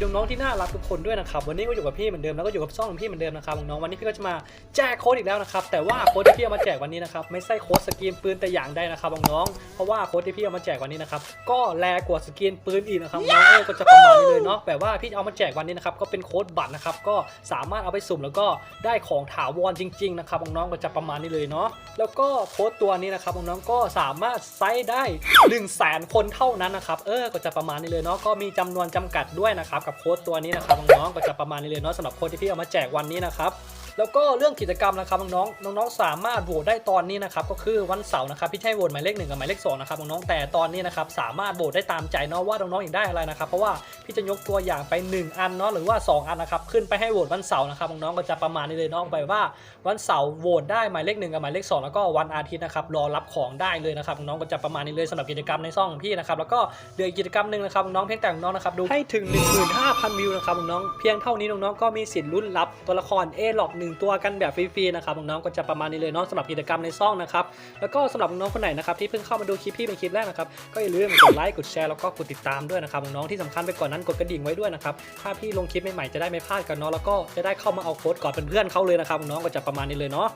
น้องๆที่น่ารักทุกคนด้วยนะครับวันนี้ก็อยู่กับพี่เหมือนเดิมแล้วก็อยู่กับช่องของพี่เหมือนเดิมนะครับน้องๆวันนี้พี่ก็จะมาแจกโค้ดอีกแล้วนะครับแต่ว่าโค้ดที่พี่เอามาแจกวันนี้นะครับไม่ใช่โค้ดสกรีนปืนแต่อย่างใดนะครับน้องๆเพราะว่าโค้ดที่พี่เอามาแจกวันนี้นะครับก็แรงกว่าสกรีนปืนอีกนะครับน้องเออก็จะประมาณนี้เลยเนาะแต่ว่าพี่เอามาแจกวันนี้นะครับก็เป็นโค้ดบัตรนะครับก็สามารถเอาไปสุ่มแล้วก็ได้ของถาวรจริง ๆ นะครับน้องๆก็จะประมาณนี้เลยเนาะแล้วก็โค้ดตัวนี้นะครับน้องๆก็สามารถไซส์ได้1นึ่งแสนคนเท่านั้นนะครับเออก็จะประมาณนี้เลยเนาะก็มีจำนวนจำกัดด้วยนะครับกับโค้ดตัวนี้นะครับน้องๆก็จะประมาณนี้เลยเนาะสำหรับโค้ดที่พี่เอามาแจกวันนี้นะครับ แล้วก็เรื่องกิจกรรมนะครับน้องๆน้องๆสามารถโหวตได้ตอนนี้นะครับก็คือวันเสาร์นะครับพี่ให้โหวตหมายเลขหนึ่งกับหมายเลขสองนะครับน้องๆแต่ตอนนี้นะครับสามารถโหวตได้ตามใจเนาะว่าน้องๆอยากได้อะไรนะครับเพราะว่าพี่จะยกตัวอย่างไป 1 อันเนาะหรือว่า 2 อันนะครับขึ้นไปให้โหวตวันเสาร์นะครับน้องๆก็จะประมาณนี้เลยเนาะไปว่าวันเสาร์โหวตได้หมายเลขหนึ่งกับหมายเลขสองแล้วก็วันอาทิตย์นะครับรอรับของได้เลยนะครับน้องๆก็จะประมาณนี้เลยสำหรับกิจกรรมในช่องพี่นะครับแล้วก็เหลืออีกกิจกรรมหนึ่งนะครับน้องเพียงแต่น้องนะครับดูให้ถึง 15,000 วิวนะครับน้องเพียงเท่านี้น้องๆก็มีสิทธิ์ลุ้นรับตัวละครเอหลอกหนึ่งตัวกันแบบฟรีๆนะครับน้องๆก็จะประมาณนี้เลยเนาะสำหรับกิจกรรมในซ่องนะครับแล้วก็สำหรับน้องๆคนไหนนะครับที่เพิ่งเข้ามาดูคลิปพี่เป็นคลิปแรกนะครับก็อย่าลืมกดไลค์กดแชร์แล้วก็กดติดตามด้วยนะครับน้องๆที่สำคัญไปก่อนนั้นกดกระดิ่งไว้ด้วยนะครับถ้าพี่ลงคลิปใหม่ๆจะได้ไม่พลาดกันเนาะแล้วก็จะได้เข้ามาเอาโค้ดก่อนเป็นเพื่อนเขาเลยนะครับน้องๆก็จะประมาณนี้เลยเนาะ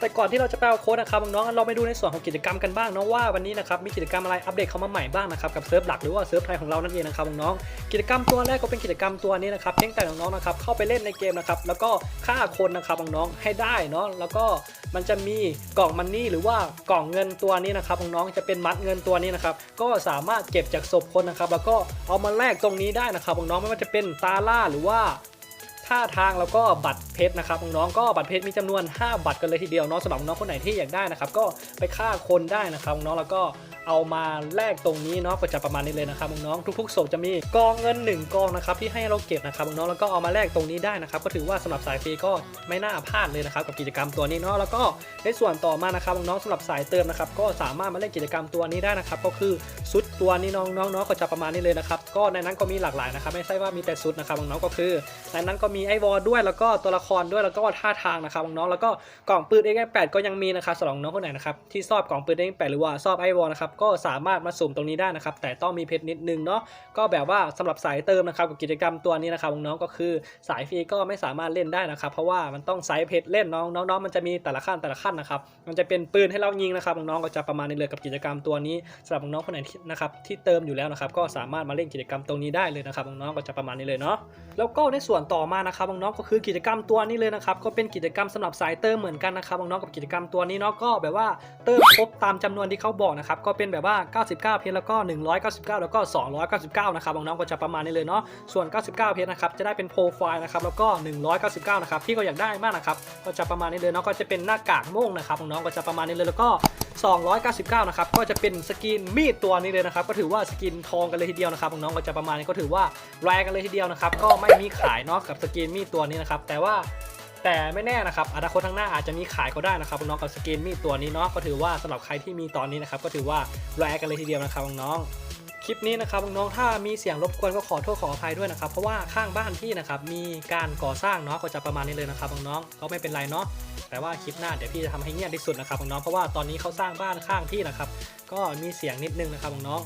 แต่ก่อนที่เราจะไปเอาโค้ดนะครับน้องๆเราไปดูในส่วนของกิจกรรมกันบ้างเนาะว่าวันนี้นะครับมีกิจกรรมอะไรอัปเดตเข้ามาใหม่บ้างนะครับกับเซิร์ฟหลักหรือว่าเซิร์ฟไทยของเรานั่นเองนะครับน้องๆกิจกรรมตัวแรกก็เป็นกิจกรรมตัวนี้นะครับเพียงแต่น้องๆนะครับเข้าไปเล่นในเกมนะครับแล้วก็ฆ่าคนนะครับน้องๆให้ได้เนาะแล้วก็มันจะมีกล่องมันนี่หรือว่ากล่องเงินตัวนี้นะครับน้องๆจะเป็นมัดเงินตัวนี้นะครับก็สามารถเก็บจากศพคนนะครับแล้วก็เอามาแลกตรงนี้ได้นะครับน้องๆไม่ว่าจะเป็นตาล่าหรือว่า ท่าทางแล้วก็บัตรเพชรนะครับน้องๆก็บัตรเพชรมีจำนวน 5 บัตรกันเลยทีเดียวน้องสำหรับน้องคนไหนที่อยากได้นะครับก็ไปฆ่าคนได้นะครับน้องแล้วก็ เอามาแลกตรงนี้เนาะก็จะประมาณนี้เลยนะครับน้องทุกๆศพจะมีกองเงิน 1 กองนะครับที่ให้เราเก็บนะครับน้องแล้วก็เอามาแลกตรงนี้ได้นะครับก็ถือว่าสำหรับสายฟรีก็ไม่น่าพลาดเลยนะครับกับกิจกรรมตัวนี้เนาะแล้วก็ในส่วนต่อมานะครับน้องสำหรับสายเติมนะครับก็สามารถมาเล่นกิจกรรมตัวนี้ได้นะครับก็คือซุดตัวนี้น้องๆเนาะก็จะประมาณนี้เลยนะครับก็ในนั้นก็มีหลากหลายนะครับไม่ใช่ว่ามีแต่ซุดนะครับน้องก็คือในนั้นก็มีไอวอลด้วยแล้วก็ตัวละครด้วยแล้วก็ท่าทางนะครับน้องแล้วก็กล่องปืน X8 ก็ยังมีนะครับสำหรับน้องคนไหนนะครับที่ชอบกล่องปืน X8 หรือว่าชอบไอวอลนะครับก็สามารถมาสุ่มตรงนี้ได้นะครับ แต่ต้องมีเพชรนิดนึงเนาะก็แบบว่าสำหรับสายเติมนะครับกับกิจกรรมตัวนี้นะครับน้องๆก็คือสายฟรีก็ไม่สามารถเล่นได้นะครับ เพราะว่ามันต้องใช้เพชรเล่นน้องน้องๆมันจะมีแต่ละขั้นแต่ละขั้นนะครับมันจะเป็นปืนให้เรายิงนะครับน้องๆก็จะประมาณนี้เลยกับกิจกรรมตัวนี้สำหรับน้องๆคนไหนนะครับที่เติมอยู่แล้วนะครับ ก็สามารถมาเล่นกิจกรรมตรงนี้ได้เลยนะครับน้องๆก็จะประมาณนี้เลยเนาะแล้วก็ในส่วนต่อมานะครับน้องๆก็คือกิจกรรมตัวนี้เลยนะครับก็เป็นกิจกรรมสำหรับสายเติมเหมือนกันนะครับน้องๆกับกิจกรรมตัวนี้เนาะก็แบบว่าเติมครบตามจำนวนที่เขาบอกนะครับก็เป็นแบบว่า 99 เพชรแล้วก็ 199 แล้วก็ 299 นะครับน้องๆก็จะประมาณนี้เลยเนาะส่วน 99 เพชรนะครับจะได้เป็นโปรไฟล์นะครับแล้วก็ 199 นะครับพี่ก็อยากได้มากนะครับก็จะประมาณนี้เลยเนาะก็จะเป็นหน้ากากโม่งนะครับน้องๆก็จะประมาณนี้เลยแล้วก็ 299 นะครับก็จะเป็นสกินมีดตัวนี้เลยนะครับก็ถือว่าสกินทองกันเลยทีเดียวนะครับน้องๆก็จะประมาณนี้ก็ถือว่าแรงกันเลยทีเดียวนะครับก็ไม่มีขายเนาะกับสกินมีดตัวนี้นะครับแต่ว่า แต่ไม่แน่นะครับอนาคตข้างหน้าอาจจะมีขายก็ได้นะครับน้องกับสกินมีดตัวนี้เนาะก็ถือว่าสำหรับใครที่มีตอนนี้นะครับก็ถือว่าแรงกันเลยทีเดียวนะครับน้องคลิปนี้นะครับน้องถ้ามีเสียงรบกวนก็ขอโทษขออภัยด้วยนะครับเพราะว่าข้างบ้านพี่นะครับมีการก่อสร้างเนาะก็จะประมาณนี้เลยนะครับน้องก็ไม่เป็นไรเนาะแต่ว่าคลิปหน้าเดี๋ยวพี่จะทำให้เงียบที่สุดนะครับน้องเพราะว่าตอนนี้เขาสร้างบ้านข้างพี่นะครับก็มีเสียงนิดนึงนะครับน้อง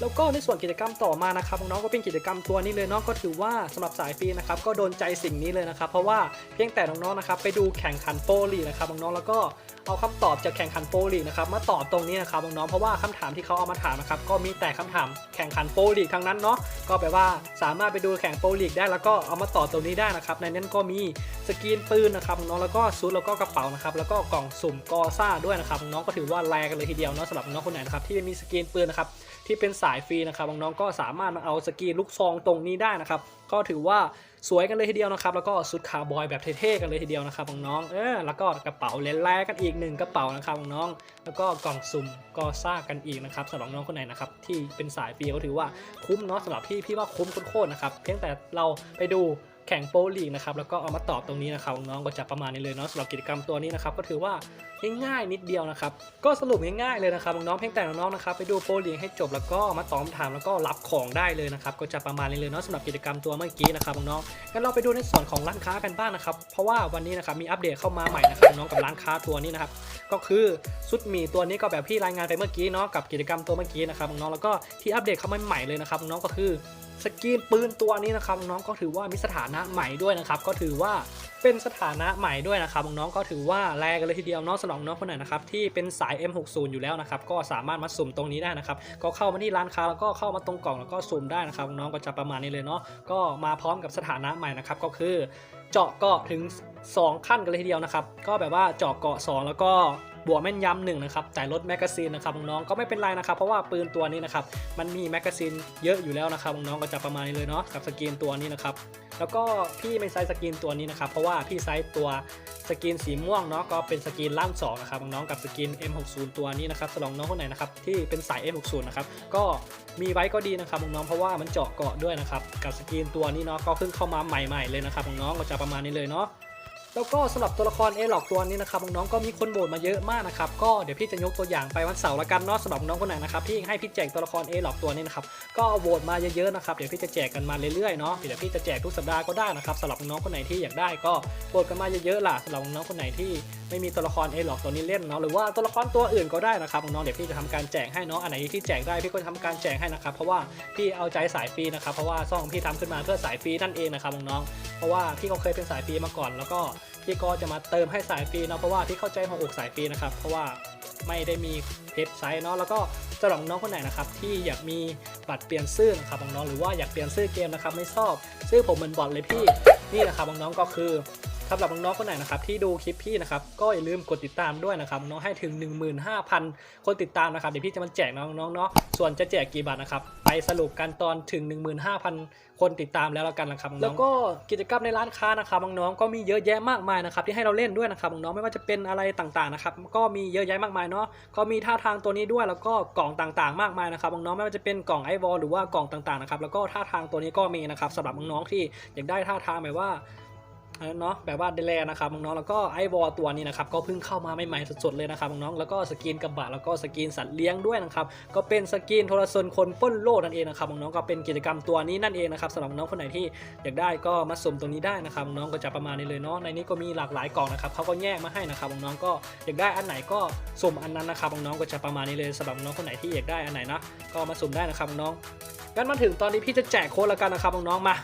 แล้วก็ในส่วนกิจกรรมต่อมานะครับน้องๆก็เป็นกิจกรรมตัวนี้เลยเนาะก็ถือว่าสำหรับสายฟรีนะครับก็โดนใจสิ่งนี้เลยนะครับ เพราะว่าเพียงแต่น้องๆนะครับไปดูแข่งขันโปรลีนะครับน้องๆแล้วก็เอาคำตอบจากแข่งขันโปรลีนะครับมาตอบตรงนี้นะครับน้องๆเพราะว่าคำถามที่เขาเอามาถามนะครับก็มีแต่คำถามแข่งขันโปรลีทั้งนั้นเนาะก็แปลว่าสามารถไปดูแข่งโปรลีได้ แล้วก็เอามาตอบตรงนี้ได้นะครับในนั้นก็มีสกีนปืนนะครับน้องแล้วก็ซูดแล้วก็กระเป๋านะครับแล้วก็กล่องสุ่มกอซ่าด้วยนะครับน้องก็ถือว่าแรงกันเลยทีเดียวเนาะสำหรับน้องคนไหนนะครับที่มีสกีนปืนนะครับ ที่เป็นสายฟรีนะครับน้องๆก็สามารถมาเอาสกีลูกซองตรงนี้ได้นะครับก็ถือว่าสวยกันเลยทีเดียวนะครับ แล้วก็ชุดคาร์บอยแบบเท่ๆกันเลยทีเดียวนะครับน้องๆเออแล้วก็กระเป๋าเลนแรกกันอีกหนึ่งกระเป๋านะครับน้องๆแล้วก็กล่องสุ่มก็ซ่ากันอีกนะครับสำหรับน้องคนไหนนะครับที่เป็นสายฟรีก็ถือว่าคุ้มเนาะสำหรับพี่พี่ว่าคุ้มโคตรๆนะครับเพียงแต่เราไปดู แข่งโปรลีกนะครับแล้วก็เอามาตอบตรงนี้นะครับน้องก็จะประมาณนี้เลยเนาะสำหรับกิจกรรมตัวนี้นะครับก็ถือว่าง่ายๆนิดเดียวนะครับก็สรุปง่ายๆเลยนะครับน้องเพียงแต่น้องๆนะครับไปดูโปรลีกให้จบแล้วก็มาตอบคำถามแล้วก็รับของได้เลยนะครับก็จะประมาณนี้เลยเนาะสำหรับกิจกรรมตัวเมื่อกี้นะครับน้องงั้นเราไปดูในส่วนของร้านค้ากันบ้างนะครับเพราะว่าวันนี้นะครับมีอัปเดตเข้ามาใหม่นะครับน้องกับร้านค้าตัวนี้นะครับก็คือซุดหมี่ตัวนี้ก็แบบพี่รายงานไปเมื่อกี้เนาะกับกิจกรรมตัวเมื่อกี้นะครับน้องแล้วก็ที่อัปเดตเข้ามาใหม่เลยนะครับน้องก็คือ สกรีนปืนตัวนี้นะครับน้องก็ถือว่ามีสถานะใหม่ด้วยนะครับก็ถือว่าเป็นสถานะใหม่ด้วยนะครับน้องก็ถือว่าแรงกันเลยทีเดียวน้องสำหรับน้องคนไหนนะครับที่เป็นสาย M60 อยู่แล้วนะครับก็สามารถมาสุ่มตรงนี้ได้นะครับก็เข้ามาที่ร้านค้าแล้วก็เข้ามาตรงกล่องแล้วก็สุ่มได้นะครับน้องก็จะประมาณนี้เลยเนาะก็มาพร้อมกับสถานะใหม่นะครับก็คือ เจาะเกาะถึง 2 ขั้นกันเลยทีเดียวนะครับก็แบบว่าเจาะเกาะ 2 แล้วก็ บวกแม่นยำหนึ่งนะครับจ่ลดแมกกาซีนนะครับน้องๆก็ไม่เป็นไรนะครับ เพราะว่าปืนตัวนี้นะครับมันมีแมกกาซีนเยอะอยู่แล้วนะครับน้องๆก็จะประมาณนี้เลยเนาะกับสกรีนตัวนี้นะครับแล้วก็พี่ไม่ไซส์สกรีนตัวนี้นะครับเพราะว่าพี่ไซส์ตัวสกรีนสีม่วงเนาะก็เป็นสกรีนล่างสองนะครับน้องๆกับสกรีน M60 ตัวนี้นะครับสำหรับน้องคนไหนนะครับที่เป็นสาย M60 นะครับก็มีไว้ก็ดีนะครับน้องๆเพราะว่ามันเจาะเกาะด้วยนะครับกับสกรีนตัวนี้เนาะก็เพิ่งเข้ามาใหม่ๆเลยนะครับน้องก็จะประมาณนี้เลยเนาะ แล้วก็สำหรับตัวละครเอหลอกตัวนี้นะครับน้องๆก็มีคนโหวตมาเยอะมากนะครับก็เดี๋ยวพี่จะยกตัวอย่างไปวันเสาร์ละกันเนาะสำหรับน้องคนไหนนะครับที่ให้พี่แจกตัวละครเอหลอกตัวนี้นะครับก็โหวตมาเยอะๆนะครับเดี๋ยวพี่จะแจกกันมาเรื่อยๆเนาะเดี๋ยวพี่จะแจกทุกสัปดาห์ก็ได้นะครับสำหรับน้องคนไหนที่อยากได้ก็โหวตกันมาเยอะๆล่ะสำหรับน้องคนไหนที่ไม่มีตัวละครเอหลอกตัวนี้เล่นเนาะหรือว่าตัวละครตัวอื่นก็ได้นะครับน้องๆเดี๋ยวพี่จะทำการแจกให้เนาะอันไหนที่แจกได้พี่ก็จะทำการแจกให้นะครับเพราะว่าพี่เอาใจสายฟรีนะครับเพราะว่าซ่องพี่ทำขึ้นมาเพื่อสายฟรีนั่นเองนะครับน้องๆเพราะว่าพี่ก็เคยเป็นสายฟรีมาก่อนแล้วก็ พี่ก็จะมาเติมให้สายฟรีเนาะเพราะว่าพี่เข้าใจหัวอกสายฟรีนะครับเพราะว่าไม่ได้มีเพจไซต์เนาะแล้วก็สำหรับน้องคนไหนนะครับที่อยากมีบัตรเปลี่ยนซื่อนะครับน้องหรือว่าอยากเปลี่ยนซื่อเกมนะครับไม่ชอบ ซื้อผมเหมือนบอทเลยพี่นี่นะครับน้องก็คือ สำหรับน้องๆคนไหนนะครับที่ดูคลิปพี่นะครับก็อย่าลืมกดติดตามด้วยนะครับน้องให้ถึง 15,000 คนติดตามนะครับเดี๋ยวพี่จะมาแจกน้องๆเนาะส่วนจะแจกกี่บาทนะครับไปสรุปกันตอนถึง 15,000 คนติดตามแล้วแล้วกันนะครับน้องแล้วก็กิจกรรมในร้านค้านะครับน้องๆก็มีเยอะแยะมากมายนะครับที่ให้เราเล่นด้วยนะครับน้องๆไม่ว่าจะเป็นอะไรต่างๆนะครับก็มีเยอะแยะมากมายเนาะก็มีท่าทางตัวนี้ด้วยแล้วก็กล่องต่างๆ มากมายนะครับน้องๆไม่ว่าจะเป็นกล่องไอวอลหรือว่ากล่องต่างๆนะครับแล้วก็ท่าทางตัวนี้ก็มีนะครับสำหรับน้องๆที่อยากได้ท่าทางแบบว่า เนาะแบบว่าเดลนะครับน้องๆแล้วก็ไอวอตัวนี้นะครับก็เพิ่งเข้ามาใหม่ๆสดๆเลยนะครับน้องๆแล้วก็สกินกระบะแล้วก็สกินสัตว์เลี้ยงด้วยนะครับก็เป็นสกินโทรศัพท์คนป้นโลกนั่นเองนะครับน้องๆก็เป็นกิจกรรมตัวนี้นั่นเองนะครับสำหรับน้องคนไหนที่อยากได้ก็มาสุมตรงนี้ได้นะครับน้องก็จะประมาณนี้เลยเนาะในนี้ก็มีหลากหลายกล่องนะครับเขาก็แยกมาให้นะครับน้องก็อยากได้อันไหนก็สุมอันนั้นนะครับน้องก็จะประมาณนี้เลยสำหรับน้องคนไหนที่อยากได้อันไหนนะก็มาสุมได้นะครับน้องงั้นมาถึงตอนนี้พี่จะแจกโค้ดแล้วกันนะครับน้องๆมา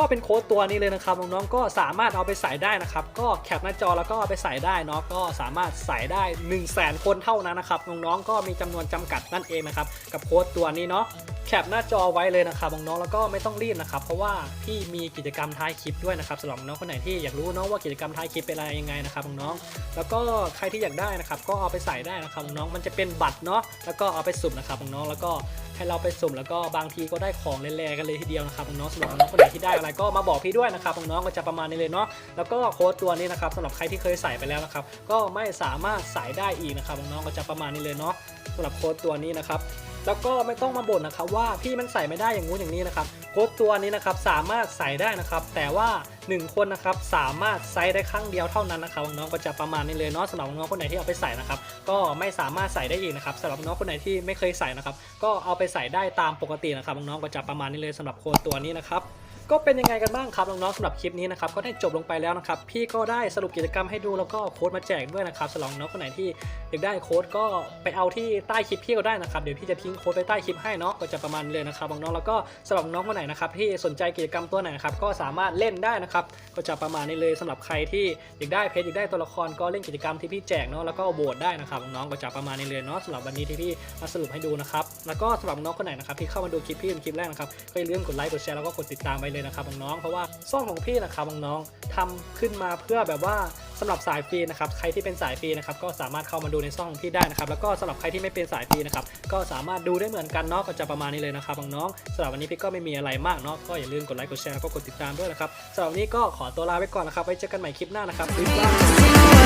ก็เป็นโค้ดตัวนี้เลยนะครับน้องๆก็สามารถเอาไปใส่ได้นะครับ ก็แคปหน้าจอแล้วก็เอาไปใส่ได้เนาะก็สามารถใส่ได้ 1 0 0 0 0แคนเท่านั้นนะครับน้องๆก็มีจำนวนจำกัดนั่นเองนะครับกับโค้ดตัวนี้เนาะแคปหน้าจอไว้เลยนะครับน้องๆแล้วก็ไม่ต้องรีบนะครับเพราะว่าพี่มีกิจกรรมท้ายคลิปด้วยนะครับสำหรับน้องคนไหนที่อยากรู้เนาะว่ากิจกรรมท้ายคลิปเป็นอะไรยังไงนะครับน้องๆแล้วก็ใครที่อยากได้นะครับก็เอาไปใส่ได้นะครับน้องๆมันจะเป็นบัตรเนาะแล้วก็เอาไปสุ่มนะครับน้องๆแล้วก็ ให้เราไปสุ่มแล้วก็บางทีก็ได้ของแร่ๆกันเลยทีเดียวนะครับน้องๆสำหรับน้องคนไหนที่ได้อะไรก็มาบอกพี่ด้วยนะครับน้องๆก็จะประมาณนี้เลยเนาะแล้วก็โค้ดตัวนี้นะครับสำหรับใครที่เคยใส่ไปแล้วนะครับก็ไม่สามารถใส่ได้อีกนะครับน้องๆก็จะประมาณนี้เลยเนาะสำหรับโค้ดตัวนี้นะครับ แล้วก็ไม่ต้องมาบ่นนะครับว่าพี่มันใส่ไม่ได้อย่างงู้นอย่างนี้นะครับโค้ดตัวนี้นะครับสามารถใส่ได้นะครับ แต่ว่า 1 คนนะครับสามารถใส่ได้ครั้งเดียวเท่านั้นนะครับน้องก็จะประมาณนี้เลยเนาะสำหรับน้องคนไหนที่เอาไปใส่นะครับ ก็ไม่สามารถใส่ได้อีกนะครับสำหรับน้องคนไหนที่ไม่เคยใส่นะครับ ก็เอาไปใส่ได้ตามปกตินะครับน้องก็จะประมาณนี้เลยสำหรับโค้ดตัวนี้นะครับ ก็เป็นยังไงกันบ้างครับน้องๆสำหรับคลิปนี้นะครับก็ได้จบลงไปแล้วนะครับพี่ก็ได้สรุปกิจกรรมให้ดูแล้วก็โค้ดมาแจกด้วยนะครับสำหรับน้องคนไหนที่อยากได้โค้ดก็ไปเอาที่ใต้คลิปพี่ก็ได้นะครับเดี๋ยวพี่จะทิ้งโค้ดไว้ใต้คลิปให้เนาะก็จะประมาณเลยนะครับน้องๆแล้วก็สำหรับน้องคนไหนนะครับที่สนใจกิจกรรมตัวไหนนะครับก็สามารถเล่นได้นะครับก็จะประมาณนี้เลยสำหรับใครที่อยากได้เพจอยากได้ตัวละครก็เล่นกิจกรรมที่พี่แจกเนาะแล้วก็โหวตได้นะครับน้องๆก็จะประมาณนี้เลยเนาะสำหรับวันนี้ที่พี่มาสรุปให้ดูนะครับแล้วก็สำหรับน้องคนไหนนะครับที่เข้ามาดูคลิปพี่เป็นคลิปแรกนะครับก็อย่าลืมกดไลค์กดแชร์แล้วก็กดติดตามไว้เลยนะครับน้องๆเพราะว่าช่องของพี่นะครับน้องๆทำขึ้นมาเพื่อแบบว่าสำหรับสายฟรีนะครับใครที่เป็นสายฟรีนะครับก็สามารถเข้ามาดูในช่องของพี่ได้นะครับแล้วก็สำหรับใครที่ไม่เป็นสายฟรีนะครับก็สามารถดูได้เหมือนกันเนาะก็จะประมาณนี้เลยนะครับน้องๆสำหรับวันนี้พี่ก็ไม่มีอะไรมากเนาะก็อย่าลืมกดไลค์กดแชร์แล้วก็กดติดตามด้วยนะครับสำหรับวันนี้ก็ขอตัวลาไปก่อนนะครับไว้เจอกันใหม่คลิปหน้านะครับบ๊ายบาย